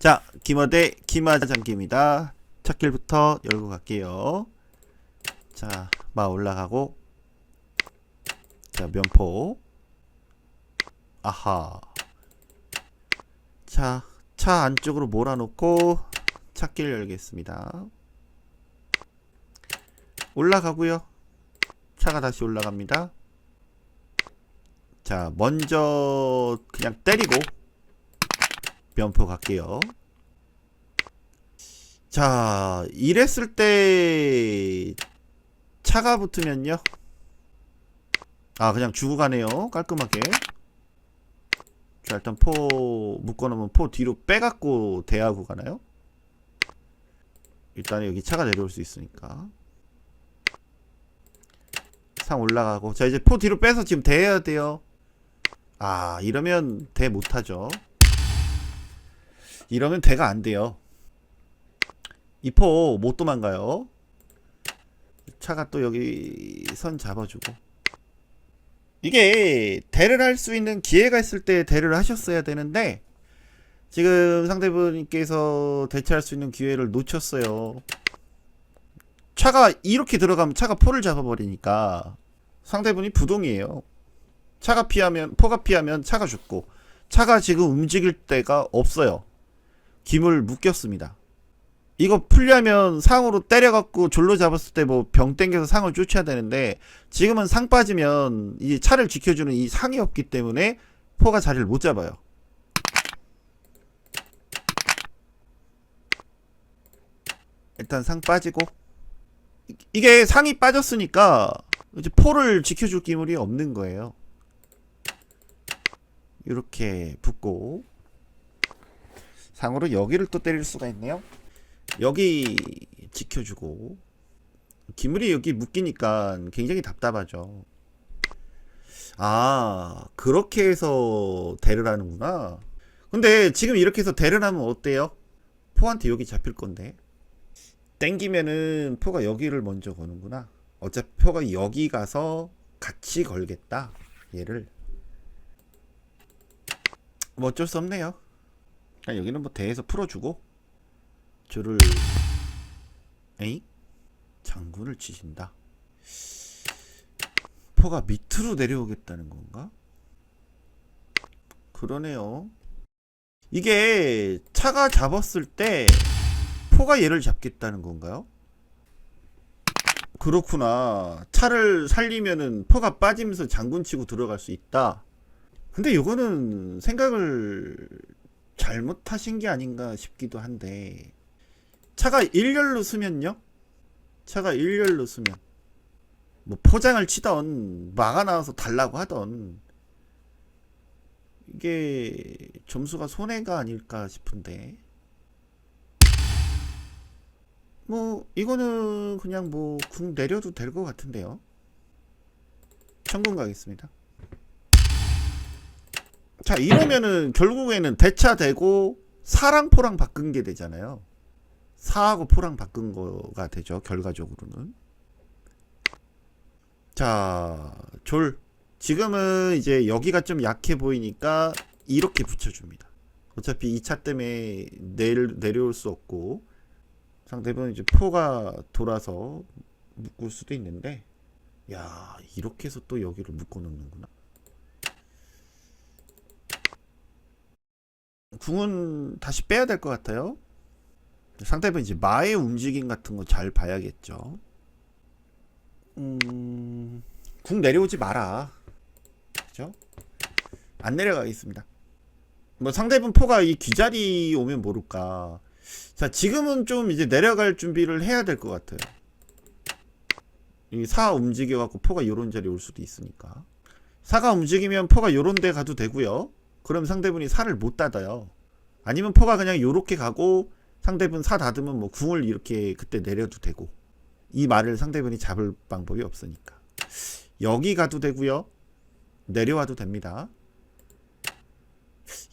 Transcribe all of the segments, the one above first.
자, 김어대 김하장기입니다. 첫 길부터 열고 갈게요. 자, 마 올라가고. 자, 면포. 아하. 자, 차 안쪽으로 몰아놓고 차길 열겠습니다. 올라가고요. 차가 다시 올라갑니다. 자, 먼저 그냥 때리고 면포 갈게요. 자, 이랬을 때 차가 붙으면요. 아, 그냥 주고 가네요. 깔끔하게. 자, 일단 포 묶어놓으면 포 뒤로 빼갖고 대하고 가나요? 일단 여기 차가 내려올 수 있으니까. 상 올라가고. 자, 이제 포 뒤로 빼서 지금 대해야 돼요. 아, 이러면 대 못하죠. 이러면 대가 안 돼요. 이포 못 도망가요. 차가 또 여기 선 잡아주고. 이게 대를 할 수 있는 기회가 있을 때 대를 하셨어야 되는데 지금 상대분께서 대체할 수 있는 기회를 놓쳤어요. 차가 이렇게 들어가면 차가 포를 잡아버리니까 상대분이 부동이에요. 차가 피하면 포가 피하면 차가 죽고 차가 지금 움직일 데가 없어요. 김을 묶였습니다. 이거 풀려면 상으로 때려갖고 졸로 잡았을 때 뭐 병 땡겨서 상을 쫓아야 되는데 지금은 상 빠지면 이 차를 지켜주는 이 상이 없기 때문에 포가 자리를 못 잡아요. 일단 상 빠지고 이- 이게 상이 빠졌으니까 이제 포를 지켜줄 기물이 없는 거예요. 이렇게 붙고 상으로 여기를 또 때릴 수가 있네요. 여기 지켜주고 기물이 여기 묶이니까 굉장히 답답하죠. 아 그렇게 해서 대를 하는구나. 근데 지금 이렇게 해서 대를 하면 어때요? 포한테 여기 잡힐 건데 땡기면은 포가 여기를 먼저 거는구나. 어차피 포가 여기 가서 같이 걸겠다. 얘를 뭐 어쩔 수 없네요. 아, 여기는 뭐 대에서 풀어주고 줄을 에이 장군을 치신다. 포가 밑으로 내려오겠다는 건가? 그러네요. 이게 차가 잡았을 때 포가 얘를 잡겠다는 건가요? 그렇구나. 차를 살리면은 포가 빠지면서 장군 치고 들어갈 수 있다. 근데 이거는 생각을 잘못하신 게 아닌가 싶기도 한데 차가 일렬로 쓰면요? 차가 일렬로 쓰면 뭐 포장을 치던 막아 나와서 달라고 하던 이게 점수가 손해가 아닐까 싶은데. 뭐 이거는 그냥 뭐 궁 내려도 될 것 같은데요? 천군 가겠습니다 자 이러면은 결국에는 대차되고 사랑 포랑 바꾼 게 되잖아요. 사하고 포랑 바꾼 거가 되죠 결과적으로는. 자 졸. 지금은 이제 여기가 좀 약해 보이니까 이렇게 붙여줍니다. 어차피 이차 때문에 내려, 내려올 수 없고 상대방은 이제 포가 돌아서 묶을 수도 있는데 야 이렇게 해서 또 여기를 묶어 놓는구나 궁은 다시 빼야 될 것 같아요. 상대방 이제 마의 움직임 같은 거 잘 봐야겠죠. 음, 궁 내려오지 마라. 그죠? 안 내려가겠습니다. 뭐 상대분 포가 이 귀자리 오면 모를까. 자, 지금은 좀 이제 내려갈 준비를 해야 될 것 같아요. 이 사 움직여갖고 포가 요런 자리 올 수도 있으니까. 사가 움직이면 포가 요런 데 가도 되고요. 그럼 상대분이 살을 못 닫아요. 아니면 포가 그냥 요렇게 가고 상대분 사 닫으면 뭐 궁을 이렇게 그때 내려도 되고 이 말을 상대분이 잡을 방법이 없으니까 여기 가도 되고요. 내려와도 됩니다.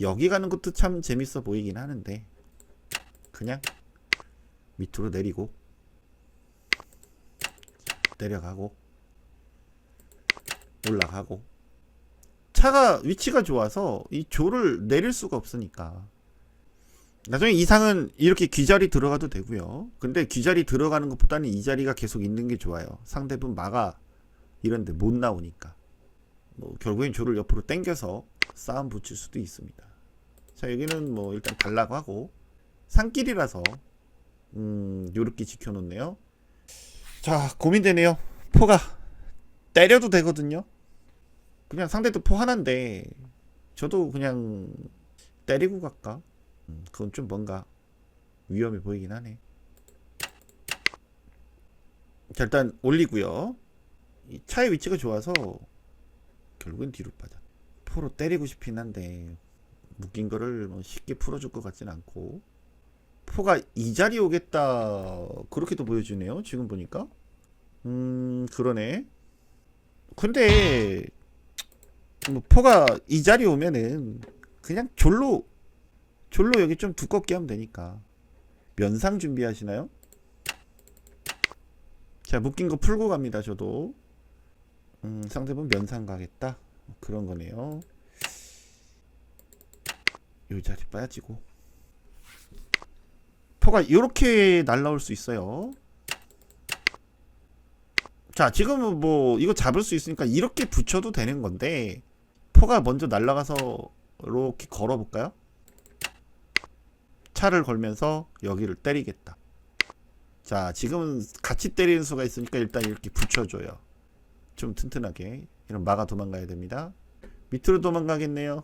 여기 가는 것도 참 재밌어 보이긴 하는데 그냥 밑으로 내리고 내려가고 올라가고 차가 위치가 좋아서 이 조를 내릴 수가 없으니까 나중에 이상은 이렇게 귀자리 들어가도 되고요. 근데 귀자리 들어가는 것보다는 이 자리가 계속 있는 게 좋아요. 상대분 마가 이런데 못 나오니까. 뭐 결국엔 조를 옆으로 당겨서 싸움 붙일 수도 있습니다. 자 여기는 뭐 일단 달라고 하고 산길이라서 음 요렇게 지켜놓네요. 자 고민되네요. 포가 때려도 되거든요. 그냥 상대도 포 하나인데 저도 그냥 때리고 갈까? 음, 그건 좀 뭔가 위험해 보이긴 하네. 자, 일단 올리고요. 이 차의 위치가 좋아서 결국엔 뒤로 빠져. 포로 때리고 싶긴 한데 묶인 거를 뭐 쉽게 풀어줄 것 같진 않고 포가 이 자리 오겠다 그렇게도 보여주네요. 지금 보니까 음 그러네. 근데 뭐 포가 이 자리 오면은 그냥 졸로 졸로 여기 좀 두껍게 하면 되니까. 면상 준비하시나요? 자 묶인 거 풀고 갑니다 저도. 음, 상대분 면상 가겠다. 그런 거네요. 요 자리 빠지고. 포가 이렇게 날라올 수 있어요. 자 지금은 뭐 이거 잡을 수 있으니까 이렇게 붙여도 되는 건데 포가 먼저 날아가서 이렇게 걸어볼까요? 차를 걸면서 여기를 때리겠다. 자, 지금은 같이 때리는 수가 있으니까 일단 이렇게 붙여줘요. 좀 튼튼하게. 이런 마가 도망가야 됩니다. 밑으로 도망가겠네요.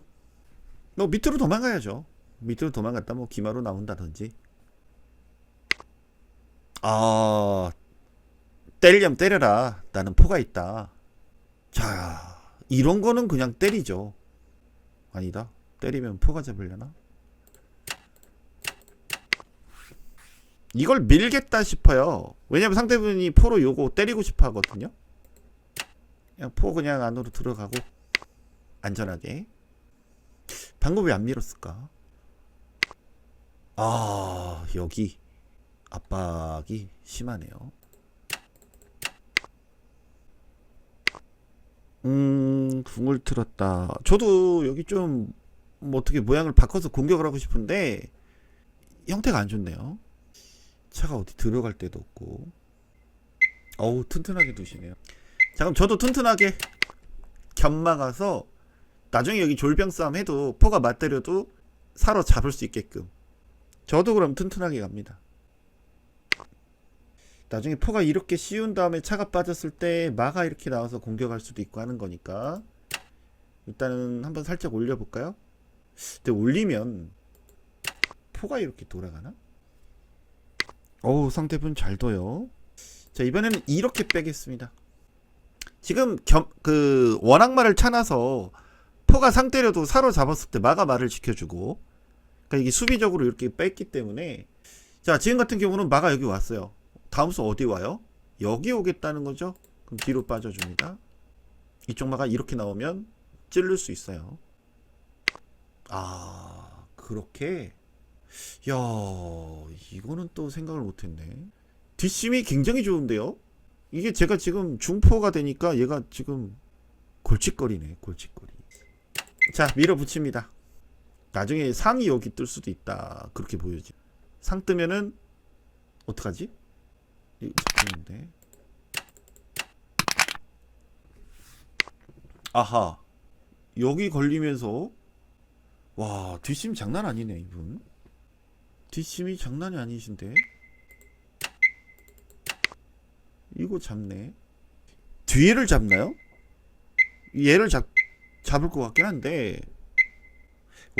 뭐 밑으로 도망가야죠. 밑으로 도망갔다 뭐 기마로 나온다든지. 아, 때리려면 때려라. 나는 포가 있다. 자, 이런 거는 그냥 때리죠. 아니다. 때리면 포가 잡으려나? 이걸 밀겠다 싶어요. 왜냐면 상대분이 포로 요거 때리고 싶어 하거든요. 그냥 포 그냥 안으로 들어가고 안전하게. 방금 왜 안 밀었을까? 아, 여기 압박이 심하네요. 음, 궁을 틀었다. 저도 여기 좀, 뭐 어떻게 모양을 바꿔서 공격을 하고 싶은데, 형태가 안 좋네요. 차가 어디 들어갈 데도 없고. 어우, 튼튼하게 두시네요. 자, 그럼 저도 튼튼하게 견막아서, 나중에 여기 졸병 싸움 해도, 포가 맞때려도 사로 잡을 수 있게끔. 저도 그럼 튼튼하게 갑니다. 나중에 포가 이렇게 씌운 다음에 차가 빠졌을 때 마가 이렇게 나와서 공격할 수도 있고 하는 거니까. 일단은 한번 살짝 올려볼까요? 근데 올리면 포가 이렇게 돌아가나? 어우 상대분 잘 둬요. 자 이번에는 이렇게 빼겠습니다. 지금 겸, 그 원악말을 차놔서 포가 상 때려도 사로잡았을 때 마가 말을 지켜주고 그러니까 이게 수비적으로 이렇게 뺐기 때문에. 자 지금 같은 경우는 마가 여기 왔어요 다음 수 어디 와요? 여기 오겠다는 거죠? 그럼 뒤로 빠져줍니다. 이쪽 마가 이렇게 나오면 찌를 수 있어요. 아, 그렇게? 야, 이거는 또 생각을 못했네. 뒷심이 굉장히 좋은데요? 이게 제가 지금 중포가 되니까 얘가 지금 골칫거리네, 골칫거리. 자, 밀어붙입니다. 나중에 상이 여기 뜰 수도 있다. 그렇게 보여지. 상 뜨면은, 어떡하지? 잡히는데. 아하. 여기 걸리면서 와, 뒷심 장난 아니네, 이분. 뒷심이 장난이 아니신데. 이거 잡네. 뒤를 잡나요? 얘를 잡 잡을 것 같긴 한데.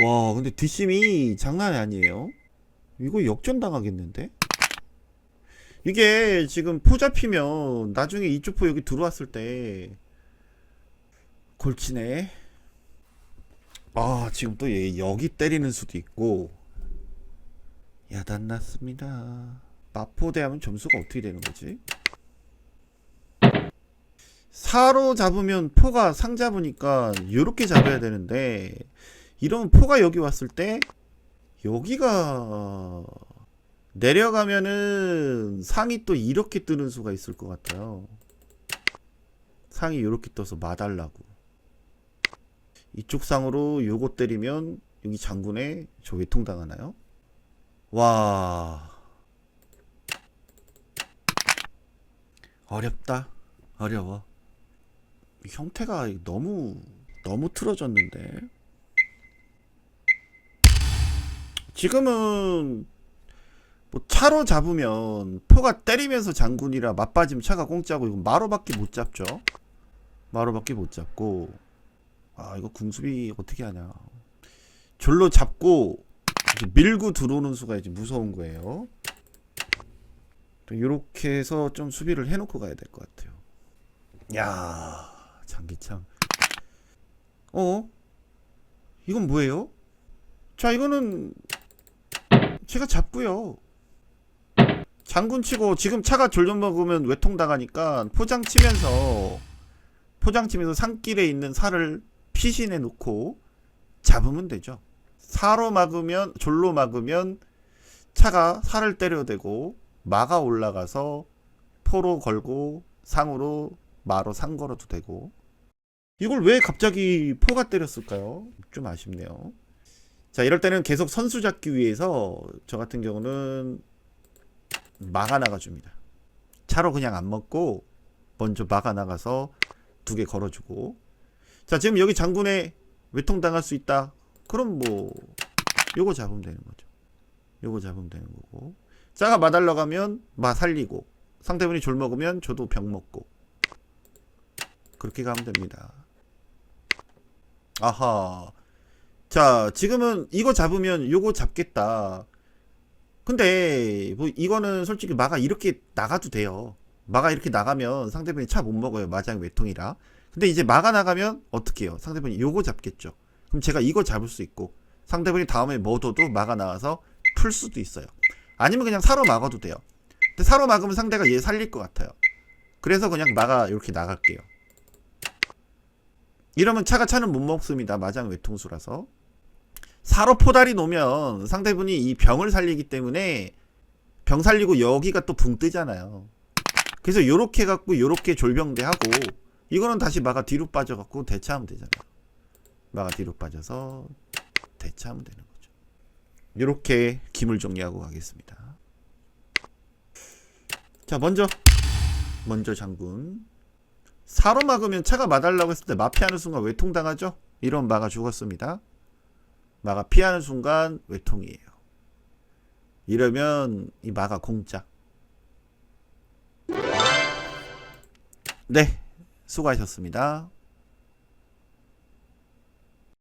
와, 근데 뒷심이 장난이 아니에요. 이거 역전 당하겠는데? 이게 지금 포 잡히면 나중에 이쪽 포 여기 들어왔을 때 골치네. 아, 지금 또 얘 여기 때리는 수도 있고 야단 났습니다. 마포대하면 점수가 어떻게 되는 거지? 사로 잡으면 포가 상 잡으니까 이렇게 잡아야 되는데 이런 포가 여기 왔을 때 여기가 내려가면은 상이 또 이렇게 뜨는 수가 있을 것 같아요. 상이 이렇게 떠서 마달라고. 이쪽 상으로 요거 때리면 여기 장군에 저 외통 당하나요? 와 어렵다 어려워 형태가 너무 너무 틀어졌는데 지금은 뭐 차로 잡으면 포가 때리면서 장군이라 맞빠지면 차가 공짜고 이건 마로밖에 못 잡죠. 마로밖에 못 잡고. 아 이거 궁수비 어떻게 하냐. 졸로 잡고 밀고 들어오는 수가 이제 무서운 거예요. 이렇게 해서 좀 수비를 해놓고 가야 될 것 같아요. 야 장기창 어? 이건 뭐예요? 자 이거는 제가 잡고요 장군 치고 지금 차가 졸좀 먹으면 외통 당하니까 포장 치면서 포장 치면서 산길에 있는 살을 피신해 놓고 잡으면 되죠. 사로 막으면 졸로 막으면 차가 살을 때려대고 마가 올라가서 포로 걸고 상으로 마로 상 걸어도 되고 이걸 왜 갑자기 포가 때렸을까요? 좀 아쉽네요. 자 이럴 때는 계속 선수 잡기 위해서 저 같은 경우는 막아 나가줍니다. 차로 그냥 안 먹고 먼저 막아 나가서 두 개 걸어주고 자 지금 여기 장군에 외통 당할 수 있다. 그럼 뭐 요거 잡으면 되는 거죠. 요거 잡으면 되는 거고 짜가 마달러 가면 마 살리고 상대분이 졸 먹으면 저도 병 먹고 그렇게 가면 됩니다. 아하 자 지금은 이거 잡으면 요거 잡겠다. 근데 뭐 이거는 솔직히 마가 이렇게 나가도 돼요. 마가 이렇게 나가면 상대편이 차 못 먹어요. 마장 외통이라. 근데 이제 마가 나가면 어떻게 해요? 상대편이 요거 잡겠죠. 그럼 제가 이거 잡을 수 있고 상대편이 다음에 뭐 둬도 마가 나와서 풀 수도 있어요. 아니면 그냥 사로 막아도 돼요. 근데 사로 막으면 상대가 얘 살릴 것 같아요. 그래서 그냥 마가 이렇게 나갈게요. 이러면 차가 차는 못 먹습니다. 마장 외통수라서. 사로 포다리 놓으면 상대분이 이 병을 살리기 때문에 병 살리고 여기가 또 붕 뜨잖아요. 그래서 요렇게 갖고 요렇게 졸병대 하고 이거는 다시 마가 뒤로 빠져 갖고 대차하면 되잖아요. 마가 뒤로 빠져서 대차하면 되는 거죠. 요렇게 김을 정리하고 가겠습니다. 자, 먼저 먼저 장군 사로 막으면 차가 마달라고 했을 때 마피하는 순간 외통당하죠? 이런 마가 죽었습니다. 마가 피하는 순간 외통이에요. 이러면 이 마가 공짜. 네, 수고하셨습니다.